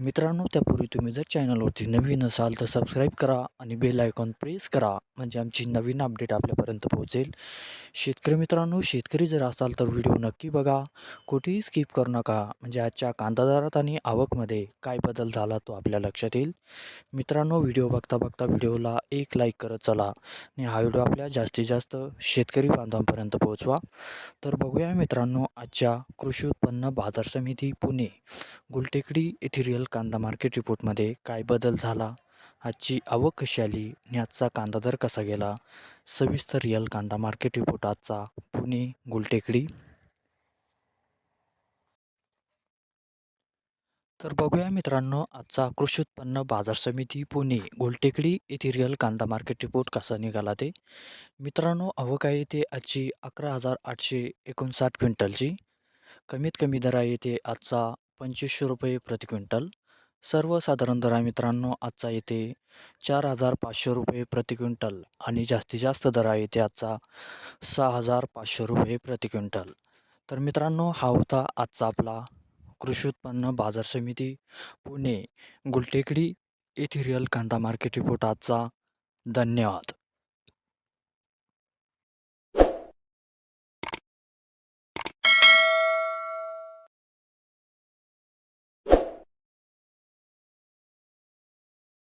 मित्रांनो त्यापूर्वी तुम्ही जर चॅनलवरती नवीन असाल तर सबस्क्राईब करा आणि बेल आयकॉन प्रेस करा. म्हणजे आमची नवीन अपडेट आपल्यापर्यंत पोहोचेल. शेतकरी मित्रांनो शेतकरी जर असाल तर व्हिडिओ नक्की बघा. कुठेही स्किप करू नका. म्हणजे आजच्या कांदा दरात आणि आवकमध्ये काय बदल झाला तो आपल्या लक्षात येईल. मित्रांनो व्हिडिओ बघता बघता व्हिडिओला एक लाईक करत चला. आणि हा व्हिडिओ आपल्या जास्तीत जास्त शेतकरी बांधवांपर्यंत पोहोचवा. तर बघूया मित्रांनो आजच्या कृषी उत्पन्न बाजार समिती पुणे गुलटेकडी येथे रिअल कांदा मार्केट रिपोर्टमध्ये काय बदल झाला? आजची आवक कशी आली? आणि आजचा कांदा दर कसा गेला? सविस्तर रिअल कांदा मार्केट रिपोर्ट आजचा पुणे गुलटेकडी. तर बघूया मित्रांनो आजचा कृषी उत्पन्न बाजार समिती पुणे गोलटेकडी येथे रिअल कांदा मार्केट रिपोर्ट कसा निघाला ते. मित्रांनो आवक आहे ते आजची अकरा हजार आठशे एकोणसाठ क्विंटलची. कमीत कमी दर आहे ते आजचा पंचवीसशे रुपये प्रति क्विंटल. सर्वसाधारण दरा मित्रांनो आजचा येते चार हजार पाचशे रुपये प्रति क्विंटल आणि जास्तीत जास्त दर आहे आजचा सहा हजार पाचशे रुपये प्रति क्विंटल. तर मित्रांनो हा होता आजचा आपला कृषी उत्पन्न बाजार समिती पुणे गुलटेकडी येथे रिअल कांदा मार्केट रिपोर्ट आजचा. धन्यवाद.